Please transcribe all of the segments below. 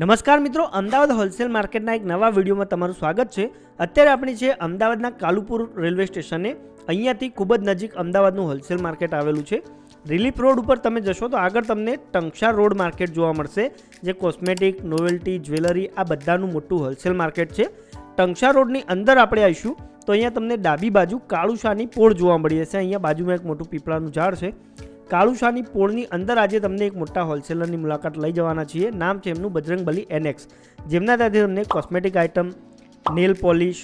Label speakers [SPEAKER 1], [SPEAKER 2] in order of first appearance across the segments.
[SPEAKER 1] નમસ્કાર મિત્રો, અમદાવાદ હોલસેલ માર્કેટના એક નવા વિડીયોમાં તમારું સ્વાગત છે. અત્યારે આપણે છે અમદાવાદના કાલુપુર રેલવે સ્ટેશને, અહીંયાથી ખૂબ જ નજીક અમદાવાદનું હોલસેલ માર્કેટ આવેલું છે. રિલીફ રોડ ઉપર તમે જશો તો આગળ તમને ટંકશાર રોડ માર્કેટ જોવા મળશે, જે કોસ્મેટિક, નોવેલ્ટી, જ્વેલરી, આ બધાનું મોટું હોલસેલ માર્કેટ છે. ટંકશાર રોડની અંદર આપણે આવીશું તો અહીંયા તમને ડાબી બાજુ કાળુશાની પોળ જોવા મળી જશે. અહીંયા બાજુમાં એક મોટું પીપળાનું ઝાડ છે. કાળુશાની પોળની અંદર આજે તમને એક મોટા હોલસેલરની મુલાકાત લઈ જવાના છીએ. નામ છે એમનું બજરંગબલી એનેક્સ જેમના ત્યાંથી તમને cosmetic item nail polish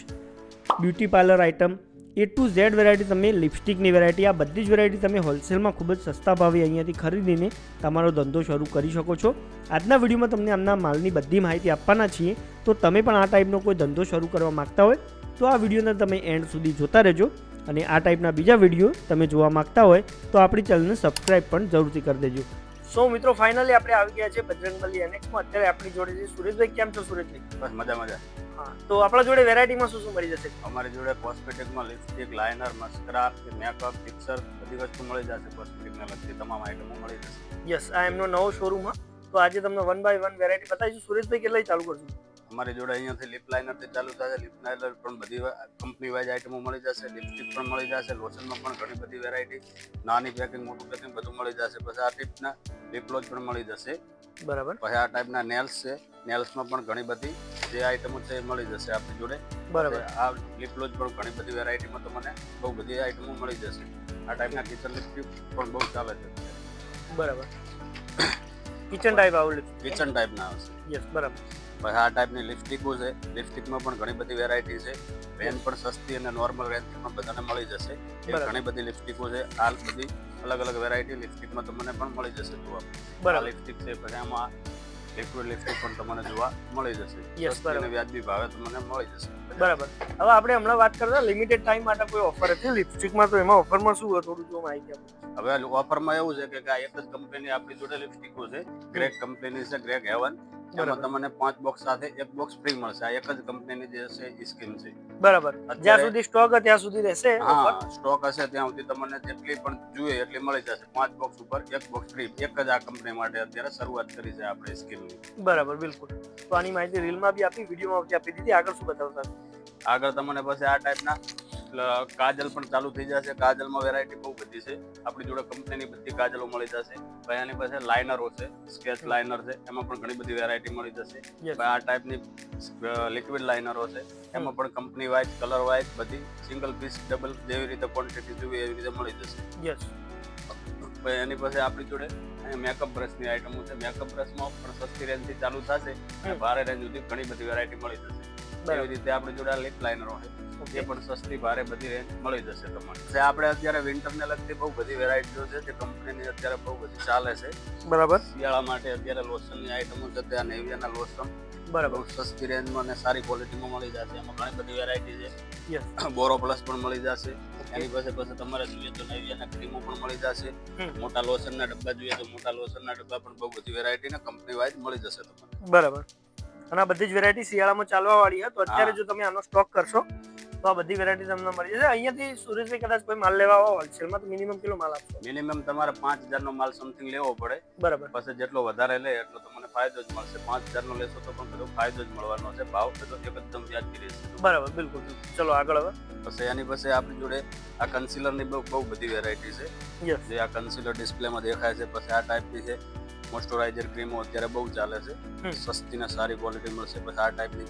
[SPEAKER 1] beauty parlour item A to Z variety તમે લિપસ્ટિકની વેરાયટી આ બધી જ વેરાયટી તમે હોલસેલમાં ખૂબ જ સસ્તા ભાવે અહીંયાથી ખરીદીને તમારો ધંધો શરૂ કરી શકો છો. આજના વિડીયોમાં તમને આમના માલની બધી માહિતી આપવાના છીએ. તો તમે પણ આ ટાઈપનો કોઈ ધંધો શરૂ કરવા માગતા હોય, તો આ વિડીયોને તમે એન્ડ સુધી જોતા રહેજો. અને આ ટાઈપના બીજા વીડિયો તમે જોવા માંગતા હોય તો આપણી ચેનલને સબસ્ક્રાઈબ પણ જરૂરથી કરી દેજો. સો મિત્રો ફાઇનલી આપણે આવી ગયા છે બજરંગબલી એનેક્સમાં અત્યારે આપણી જોડે છે સુરેશભાઈ કેમ છો સુરેશભાઈ?
[SPEAKER 2] બસ મજા મજા
[SPEAKER 1] હા તો આપણા જોડે વેરાયટીમાં શું શું મળી જશે?
[SPEAKER 2] અમારી જોડે કોસ્મેટિકમાં lipstick liner mascara makeup fixer બધી વસ્તુ મળી જશે કોસ્મેટિકને લગતી તમામ આઇટમો મળી જશે.
[SPEAKER 1] યસ આ એમનો નવો શોરૂમ હા. તો આજે તમને વન બાય વન વેરાયટી બતાવીશું. સુરેશભાઈ કેટલાય ચાલુ કરશું?
[SPEAKER 2] અમારી જોડે અહીંયાથી લિપ લાઇનરથી ચાલુ થશે લિપ લાઇનર પણ બધી કંપની વાઇઝ આઈટમો મળી જશે લિપસ્ટિક પણ મળી જશે લોશનમાં પણ ઘણી બધી વેરાયટી નાની પેકિંગ મોટું પેકિંગ બધું મળી જશે. પછી આ ટાઈપના લિપ ગ્લોઝ પણ મળી જશે.
[SPEAKER 1] બરાબર.
[SPEAKER 2] પછી આ ટાઈપના નેલ્સ છે. નેલ્સમાં પણ ઘણી બધી જે આઈટમો છે એ મળી જશે આપણી જોડે.
[SPEAKER 1] બરાબર.
[SPEAKER 2] આ લિપ ગ્લોઝ પણ ઘણી બધી વેરાયટીમાં તમને બહુ બધી આઈટમો મળી જશે. આ ટાઈપના કિચન લિપસ્ટિક પણ બહુ ચાલે છે.
[SPEAKER 1] બરાબર. કિચન ટાઈપ આવું
[SPEAKER 2] કિચન ટાઈપના આવશે.
[SPEAKER 1] યસ બરાબર.
[SPEAKER 2] પછી આ ટાઈપની લિપસ્ટિકો છે. લિપસ્ટિકમાં પણ ઘણી બધી વેરાયટી છે. રેન્જ પણ સસ્તી અને નોર્મલ રેન્જ પણ બધાને મળી જશે. એ ઘણી બધી લિપસ્ટિકો છે. આ બધી અલગ અલગ વેરાયટી લિપસ્ટિકમાં તમને પણ મળી જશે જોવા.
[SPEAKER 1] બરાબર.
[SPEAKER 2] લિપસ્ટિક છે પછી આમાં લિક્વિડ લિપસ્ટિક પણ તમને જોવા મળી જશે. યસ
[SPEAKER 1] બરાબર.
[SPEAKER 2] વ્યાજબી ભાવે તમને મળી જશે.
[SPEAKER 1] બરાબર. હવે આપણે હમણાં વાત કરતા લિમિટેડ ટાઈમ માટે કોઈ ઓફર હતી? લિપસ્ટિકમાં તો એમાં ઓફરમાં શું હોય થોડું જો માહિતી
[SPEAKER 2] હવે ઓફરમાં એવું છે કે આ એક જ કંપનીની આપણી જોડે લિપસ્ટિકો છે. ગ્રેક કંપની છે ગ્રેક હેવન એમાં તમને પાંચ બોક્સ સાથે એક બોક્સ ફ્રી મળશે. આ એક જ કંપનીની જે છે એ સ્કીમ છે.
[SPEAKER 1] બરાબર. જ્યાં સુધી સ્ટોક ત્યાં સુધી રહેશે
[SPEAKER 2] હા સ્ટોક હશે ત્યાં સુધી તમને જેટલી પણ જોઈએ એટલી મળી જશે. પાંચ બોક્સ ઉપર એક બોક્સ ફ્રી એક જ આ કંપની માટે અત્યારે શરૂઆત કરી છે આપણે સ્કીમની
[SPEAKER 1] બરાબર બિલકુલ. તો આની માહિતી રીલમાં બી આપી વિડીયોમાં બી આપી દીધી. આગળ શું બતાવતા
[SPEAKER 2] આગળ તમને પછી આ ટાઈપના લ- કાજલ પણ ચાલુ થઈ જશે. કાજલમાં વેરાયટી બહુ બધી છે. આપણી જોડે કંપનીની બધી કાજલો મળી જશે. ભાઈ આની પાસે લાઇનરો છે. સ્કેચ લાઇનર છે. એમાં પણ ઘણી બધી વેરાયટી મળી જશે. આ ટાઈપની લિક્વિડ લાઇનરો છે. એમાં પણ કંપની વાઇઝ કલર વાઇઝ બધી સિંગલ પીસ ડબલ જેવી રીતે ક્વોન્ટિટી જોવી એવી રીતે મળી જશે.
[SPEAKER 1] યસ
[SPEAKER 2] પછી એની પાસે આપણી જોડે મેકઅપ બ્રશની આઈટમો છે. મેકઅપ બ્રશમાં પણ સસ્તી રેન્જથી ચાલુ થશે અને ભારે રેન્જ સુધી ઘણી બધી વેરાયટી મળી જશે. એવી રીતે આપણી જોડે લિપ લાઇનરો છે.
[SPEAKER 1] Okay.
[SPEAKER 2] એ પણ સસ્તી ભારે બધી રેન્જ મળી જશે તમને આપણે અત્યારે વિન્ટરને લગતી બહુ બધી વેરાયટીઓ છે જે કંપનીની અત્યારે બહુ બધી ચાલે છે.
[SPEAKER 1] બરાબર.
[SPEAKER 2] શિયાળા માટે અત્યારે લોશનની આઈટમો છે ત્યાં નેવિયાના લોશન
[SPEAKER 1] બરાબર.
[SPEAKER 2] સસ્તી રેન્જમાં અને સારી ક્વોલિટીમાં મળી જશે. એમાં ઘણી બધી વેરાયટી છે. બોરો પ્લસ પણ મળી જશે. એની પાસે પાસે તમારે જોઈએ તો નેવિયાના ક્રીમો પણ મળી જશે. મોટા લોશનના ડબ્બા જોઈએ તો મોટા લોશનના ડબ્બા પણ બહુ બધી વેરાયટી ને કંપની વાઇઝ મળી જશે તમને
[SPEAKER 1] બરાબર. અને આ બધી જ વેરાયટી શિયાળામાં ચાલવા વાળી છે. તો અત્યારે જો તમે આનો સ્ટોક કરશો તો આ બધી વેરાયટી તમને મળી જશે. અહીંયાથી સુરેશભાઈ કદાચ કોઈ માલ લેવા આવો હોલસેલમાં તો મિનિમમ કેટલો માલ આપશો?
[SPEAKER 2] મિનિમમ તમારે પાંચ હજારનો માલ સમથિંગ લેવો પડે.
[SPEAKER 1] બરાબર.
[SPEAKER 2] પછી જેટલો વધારે લે એટલો તમને ફાયદો જ મળશે. પાંચ હજારનો લેશો તો પણ બધો ફાયદો જ મળવાનો છે. ભાવ બધો એકદમ વ્યાજબી રહેશે.
[SPEAKER 1] બરાબર બિલકુલ. ચલો આગળ હવે.
[SPEAKER 2] પછી એની પછી આપણી જોડે આ કન્સીલરની બહુ બહુ બધી વેરાયટી છે. જે આ કન્સીલર ડિસ્પ્લેમાં દેખાય છે. પછી આ ટાઈપની છે. મોઇસ્ચરાઇઝર ક્રીમો અત્યારે બહુ ચાલે છે. સસ્તી ને સારી ક્વોલિટી મળશે. પછી આ ટાઈપની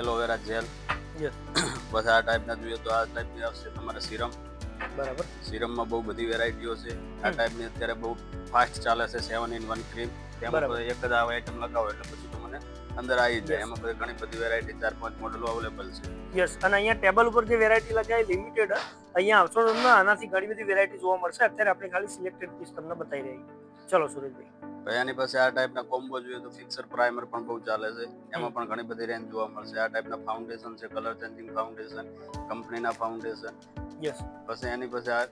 [SPEAKER 2] એલોવેરા જેલ પછી આ ટાઈપના જોઈએ તો આ ટાઈપની આવશે તમારે સિરમ
[SPEAKER 1] બરાબર.
[SPEAKER 2] સિરમમાં બહુ બધી વેરાયટીઓ છે. આ. ટાઈપની અત્યારે બહુ ફાસ્ટ ચાલે છે સેવન ઇન વન ક્રીમ તેમાં. એક જ આ આઈટમ લગાવો એટલે પછી તમને અંદર આવી જાય. એમાં ઘણી બધી વેરાયટી ચાર પાંચ મોડલો અવેલેબલ છે.
[SPEAKER 1] યસ. અને અહીંયા ટેબલ ઉપર જે વેરાયટી લગાવી લિમિટેડ અહીંયા આવશો તમને આનાથી ઘણી બધી વેરાયટી જોવા મળશે. અત્યારે આપણે ખાલી સિલેક્ટેડ પીસ તમને બતાવી રહી ચલો સુરેશભાઈ.
[SPEAKER 2] એની પાસે આ ટાઈપના કોમ્બો જોઈએ તો ફિક્સર પ્રાઇમર પણ બહુ ચાલે છે. એમાં પણ ઘણી બધી રેન્જ જોવા મળશે. આ ટાઈપના ફાઉન્ડેશન છે કલર ચેન્જિંગ ફાઉન્ડેશન કંપનીના ફાઉન્ડેશન
[SPEAKER 1] યસ
[SPEAKER 2] પછી એની પાસે આ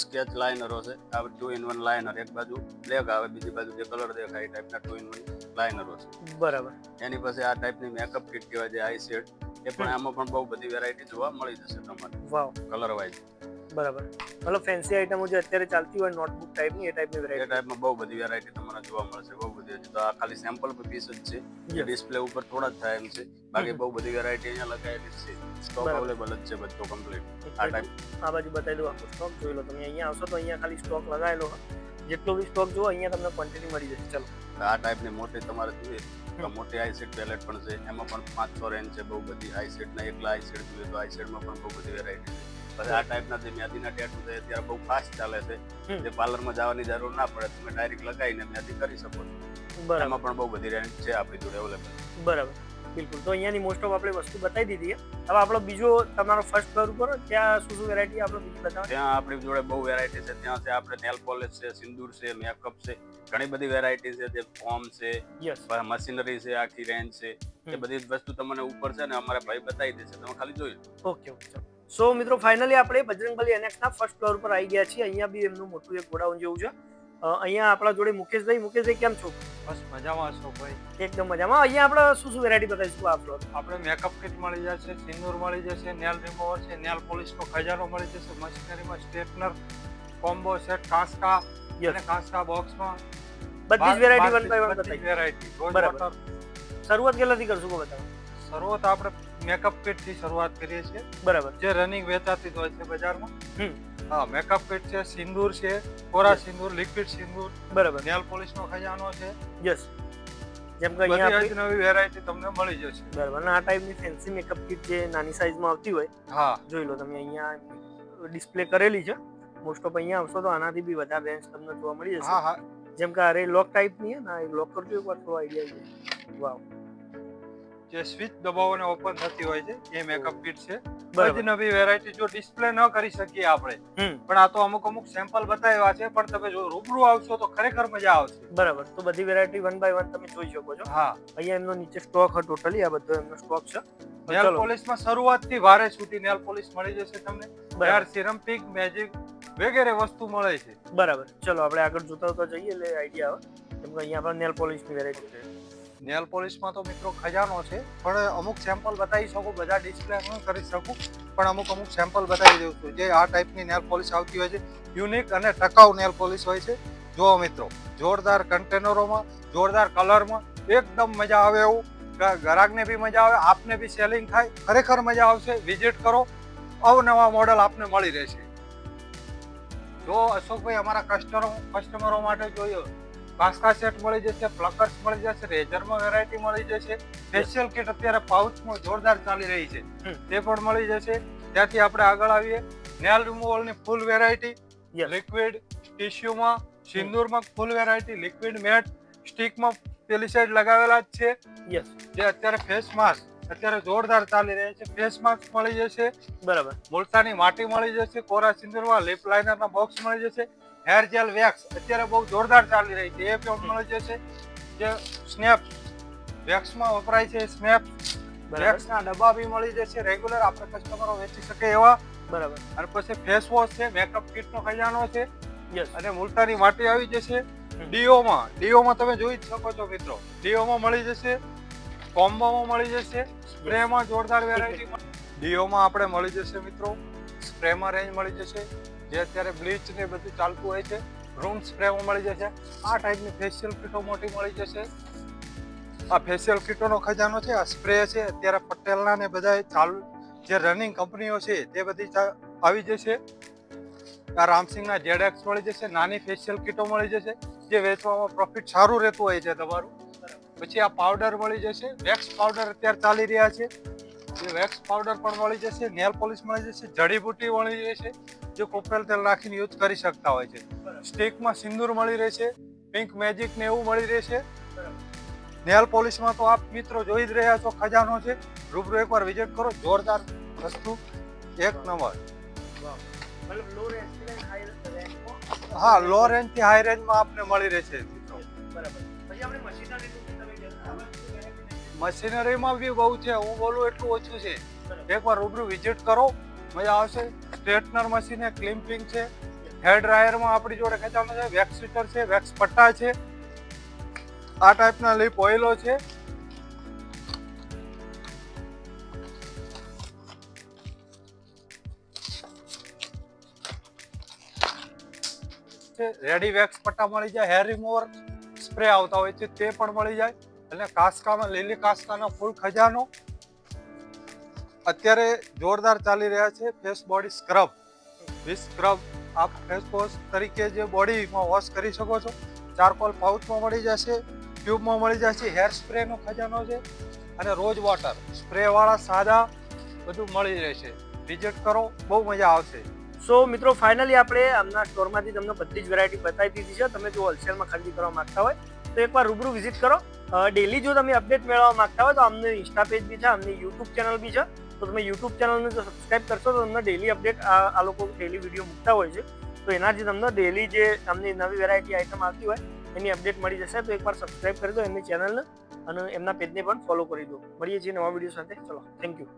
[SPEAKER 2] સ્કેચ લાઇનરો છે. આ ટુ ઇન વન લાઇનર એક બાજુ બ્લેક આવે બીજી બાજુ જે કલર દેખાય એ ટાઈપના ટુ ઇન વન લાઇનરો છે.
[SPEAKER 1] બરાબર.
[SPEAKER 2] એની પાસે આ ટાઈપની મેકઅપ કિટ કહેવાય છે આઈ શેડ એ પણ આમાં પણ બહુ બધી વેરાયટી જોવા મળી જશે તમારે.
[SPEAKER 1] વાવ.
[SPEAKER 2] કલર વાઇઝ
[SPEAKER 1] બરાબર. મતલબ ફેન્સી આઈટમો જે અત્યારે ચાલતી હોય નોટબુક ટાઈપની એ ટાઈપની
[SPEAKER 2] એ
[SPEAKER 1] ટાઈપ
[SPEAKER 2] ટાઈપમાં બહુ બધી વેરાયટી તમને જોવા મળશે બહુ બધી હજી તો આ ખાલી સેમ્પલ પીસ જ છે.
[SPEAKER 1] જે
[SPEAKER 2] ડિસ્પ્લે ઉપર થોડા જ થાય એમ છે. બાકી બહુ બધી વેરાયટી અહીંયા લગાવેલી છે. સ્ટોક અવેલેબલ જ છે બધો કમ્પ્લીટ આ ટાઈપ
[SPEAKER 1] આ બાજુ બતાવી દઉં આખો સ્ટોક જોઈ લો તમે અહીંયા આવશો તો અહીંયા ખાલી સ્ટોક લગાવેલો. જેટલો બી સ્ટોક જુઓ અહીંયા તમને ક્વોન્ટિટી મળી જશે. ચલો.
[SPEAKER 2] આ ટાઈપની મોટી તમારે જોઈએ. મોટી આઈસેટ પેલેટ પણ છે. એમાં પણ પાંચ છ રેન્જ છે બહુ બધી આઈ સેટના એકલા આઈ સેટ જોઈએ તો આઈસેટમાં પણ બહુ બધી વેરાયટી છે. પછી આ ટાઈપના જે મ્યાદીના ટેટુ છે અત્યારે બહુ ફાસ્ટ ચાલે છે. જે પાર્લરમાં જવાની જરૂર ના પડે તમે ડાયરેક્ટ લગાવીને મ્યાદી કરી શકો છો.
[SPEAKER 1] બરાબર.
[SPEAKER 2] એમાં પણ બહુ બધી રેન્જ છે આપણી જોડે અવેલેબલ
[SPEAKER 1] બરાબર. બિલકુલ. તો અહીંયાની મોસ્ટ ઓફ આપણે વસ્તુ બતાવી દીધી હવે આપણો બીજો તમારો ફર્સ્ટ ફ્લોર ઉપર ત્યાં શું શું વેરાયટી આપણે બીજી બતાવો?
[SPEAKER 2] ત્યાં આપણી જોડે બહુ વેરાયટી છે. ત્યાં છે આપણે નેલ પોલિશ છે સિંદૂર છે મેકઅપ છે. ઘણી બધી વેરાયટી છે જે ફોર્મ છે મશીનરી છે આખી રેન્જ છે એ બધી વસ્તુ તમને ઉપર છે ને અમારા ભાઈ બતાવી દેશે તમે ખાલી જોઈ લો.
[SPEAKER 1] ઓકે ઓકે સો મિત્રો ફાઇનલી આપણે બજરંગબલી એનેક્સના ફર્સ્ટ ફ્લોર પર આવી ગયા છીએ. અહીંયા બી એમનું મોટું એક ગોડાઉન જેવું છે. અ, અહીંયા આપણા જોડે મુકેશભાઈ. મુકેશભાઈ કેમ છો?
[SPEAKER 3] બસ મજામાં છો ભાઈ.
[SPEAKER 1] એકદમ મજામાં. અહીંયા આપણે શું શું વેરાયટી બતાવીશું આ ફ્લોર
[SPEAKER 3] આપણે મેકઅપ કિટ મળી જશે સિંદૂર મળી જશે નેલ રિમૂવર છે નેલ પોલિશનો ખજાનો મળી જશે મશીનરીમાં સ્ટ્રેટનર કોમ્બો સેટ કાસ્કા. અને કાસ્કા બોક્સમાં
[SPEAKER 1] બધી જ વેરાયટી વન બાય વન બતાવી.
[SPEAKER 3] વેરાયટી
[SPEAKER 1] બરાબર. શરૂઆત કેટલાથી કરશું કો બતાવો.
[SPEAKER 3] શરૂઆત આપણે મેકઅપ કિટથી શરૂઆત કરીએ છીએ.
[SPEAKER 1] બરાબર.
[SPEAKER 3] જે રનિંગ વેચાતી હોય છે બજારમાં.
[SPEAKER 1] હમ.
[SPEAKER 3] હા મેકઅપ કિટ છે સિંદૂર છે કોરા સિંદૂર લિક્વિડ સિંદૂર
[SPEAKER 1] બરાબર.
[SPEAKER 3] નેલ પોલિશનો ખજાનો છે.
[SPEAKER 1] યસ જેમ કે અહીંયા
[SPEAKER 3] બધી નવી વેરાયટી તમને મળી જશે.
[SPEAKER 1] બરાબર. અને આ ટાઈપની ફેન્સી મેકઅપ કિટ જે નાની સાઈઝમાં આવતી હોય
[SPEAKER 3] હા.
[SPEAKER 1] જોઈ લો તમે અહીંયા ડિસ્પ્લે કરેલી છે. મોસ્ટ ઓફ અહીંયા આવશો તો આનાથી બી વધારે રેન્જ તમને જોવા મળી જશે.
[SPEAKER 3] હા હા.
[SPEAKER 1] જેમ કે અરે લોક ટાઈપની છે ને લોક કરજો એકવાર થોડો આઈડિયા આવી વાવ
[SPEAKER 3] જે સ્વિચ દબાવોને ઓપન થતી હોય છે એ મેકઅપ કિટ છે બધી નવી વેરાયટી જો ડિસ્પ્લે ન કરી શકીએ આપણે પણ આ તો અમુક અમુક સેમ્પલ બતાવ્યા છે પણ તમે જો રૂબરૂ આવશો તો ખરેખર મજા આવશે.
[SPEAKER 1] બરાબર. તો બધી વેરાયટી વન બાય વન તમે જોઈ શકો છો.
[SPEAKER 3] હા.
[SPEAKER 1] અહીંયા એમનો નીચે સ્ટોક હતો ટોટલી આ બધો એમનો સ્ટોક છે.
[SPEAKER 3] નેલ પોલિશમાં શરૂઆતથી વારે સુધી નેલ પોલિશ મળી જશે તમને. હેર સિરમ પિક મેજિક વગેરે વસ્તુ મળે છે.
[SPEAKER 1] બરાબર. ચલો આપણે આગળ જોતા જોતા જઈએ એટલે આઈડિયા આવે કેમ કે અહીંયા આપણે નેલ પોલિશની વેરાયટી છે.
[SPEAKER 3] નેલ પોલિશમાં તો મિત્રો ખજાનો છે પણ અમુક સેમ્પલ બતાવી શકું બધા ડિસ્પ્લે હું કરી શકું પણ અમુક અમુક સેમ્પલ બતાવી દઉં છું. જે આ ટાઈપની નેલ પોલિશ આવતી હોય છે યુનિક અને ટકાઉ નેલ પોલિશ હોય છે. જુઓ મિત્રો જોરદાર કન્ટેનરોમાં જોરદાર કલરમાં એકદમ મજા આવે એવું. ગ્રાહકને બી મજા આવે આપને બી સેલિંગ થાય. ખરેખર મજા આવશે. વિઝિટ કરો. અવનવા મોડલ આપને મળી રહેશે. જો અશોકભાઈ અમારા કસ્ટમરો કસ્ટમરો માટે જોઈએ કાસ્કા સેટ મળી જશે પ્લકર્સ મળી જશે રેઝરમાં વેરાયટી મળી જશે. ફેશિયલ કિટ અત્યારે પાઉચમાં જોરદાર ચાલી રહી છે. તે પણ મળી જશે. ત્યાંથી આપણે આગળ આવીએ. નેલ રિમૂવલની ફૂલ વેરાયટી લિક્વિડ ટિશ્યુમાં સિંદૂરમાં ફૂલ વેરાયટી લિક્વિડ મેટ સ્ટિકમાં પેલી સાઈડ લગાવેલા જ છે.
[SPEAKER 1] યસ
[SPEAKER 3] જે અત્યારે ફેસ માસ્ક અત્યારે જોરદાર ચાલી રહ્યા છે. ફેસ માસ્ક મળી જશે.
[SPEAKER 1] બરાબર.
[SPEAKER 3] મુલતાની માટી મળી જશે. કોરા સિંદૂરમાં લિપ લાઇનરના બોક્સ મળી જશે. હેર જેલ વેક્સ અત્યારે બહુ જોરદાર ચાલી રહી છે. એ પણ મળી જશે. જે સ્નેપ વેક્સમાં વપરાય છે. સ્નેપ વેક્સના ડબ્બા બી મળી જશે. રેગ્યુલર આપણે કસ્ટમરો વેચી શકે એવા.
[SPEAKER 1] બરાબર.
[SPEAKER 3] અને પછી ફેસ વોશ છે. મેકઅપ કિટનો ખજાનો છે.
[SPEAKER 1] યસ
[SPEAKER 3] અને મુલતાની માટી આવી જશે. ડીઓમાં ડીઓમાં તમે જોઈ જ શકો છો મિત્રો. ડીઓમાં મળી જશે. કોમ્બોમાં મળી જશે. સ્પ્રેમાં જોરદાર વેરાયટી ડીઓમાં આપણે મળી જશે મિત્રો. સ્પ્રેમાં રેન્જ મળી જશે. જે અત્યારે બ્લીચ ને બધું ચાલતું હોય છે રૂમ સ્પ્રેમાં મળી જશે. આ ટાઈપની ફેશિયલ કીટો મોટી મળી જશે. આ ફેશિયલ કીટોનો ખજાનો છે આ સ્પ્રે છે. અત્યારે પટેલના ને બધા ચાલુ જે રનિંગ કંપનીઓ છે તે બધી આવી જશે. આ રામસિંગના જેડેક્સ મળી જશે. નાની ફેશિયલ કીટો મળી જશે. જે વેચવામાં પ્રોફિટ સારું રહેતું હોય છે તમારું. પછી આ પાવડર મળી જશે. વેક્સ પાવડર અત્યારે ચાલી રહ્યા છે. જે વેક્સ પાવડર પણ મળી જશે નેલ પોલિશ મળી જશે જડીબુટી મળી જશે જે કોપરેલ તેલ નાખીને યુઝ કરી શકતા હોય છે. સ્ટિકમાં સિંદૂર મળી રહેશે પિંક મેજિક ને એવું મળી રહેશે. નેલ પોલિશમાં તો આપ મિત્રો જોઈ જ રહ્યા છો ખજાનો છે. રૂબરૂ એકવાર વિઝિટ કરો જોરદાર વસ્તુ. એક નંબર. હા લો રેન્જથી હાઈ રેન્જમાં આપને મળી રહેશે. મશીનરીમાં બી બહુ છે હું બોલું એટલું ઓછું છે. એકવાર રૂબરૂ વિઝિટ કરો મજા આવશે. સ્ટ્રેટનર મશીન છે ક્લિમ્પિંગ છે. હેર ડ્રાયરમાં આપણી જોડે ખેંચાનો છે વેક્સ સ્વીટર છે વેક્સ પટ્ટા છે. આ ટાઈપના લીપ ઓઇલો છે. છે રેડી વેક્સ પટ્ટા મળી જાય હેર રિમૂવર સ્પ્રે આવતા હોય છે, તે પણ મળી જાય. અને કાસ્કામાં, લીલી કાસકાનો, ફૂલ ખજાનો. અત્યારે જોરદાર ચાલી રહ્યા છે face body scrub. With scrub આપ ફેસ વોશ તરીકે જે બોડીમાં વોશ કરી શકો છો. ચારકોલ પાઉચમાં મળી જશે, ટ્યુબમાં મળી જશે, હેર સ્પ્રેનો ખજાનો છે. અને રોજ વોટર સ્પ્રેવાળા સાદા બધું મળી રહેશે. વિઝિટ કરો, બહુ મજા આવશે.
[SPEAKER 1] સો મિત્રો ફાઇનલી આપણે આમના સ્ટોરમાંથી તમને બધી જ વેરાયટી બતાવી દીધી છે. તમે જો હોલસેલમાં ખરીદી કરવા માગતા હોય, તો એકવાર રૂબરૂ વિઝિટ કરો. ડેલી જો તમે અપડેટ મેળવવા માગતા હોય, તો અમને ઇન્સ્ટા પેજ બી છે, અમને યુટ્યુબ ચેનલ બી છે. તો તમે યુટ્યુબ ચેનલને જો સબસ્ક્રાઇબ કરશો, તો તમને ડેલી અપડેટ આ લોકો ડેલી વીડિયો મૂકતા હોય છે. તો એનાથી તમને ડેલી જે અમને નવી વેરાયટી આઇટમ આવતી હોય, એની અપડેટ મળી જશે. તો એકવાર સબસ્ક્રાઇબ કરી દો એમની ચેનલને અને એમના પેજને પણ ફોલો કરી દો. મળીએ છીએ નવા વીડિયો સાથે. ચલો થેન્ક યુ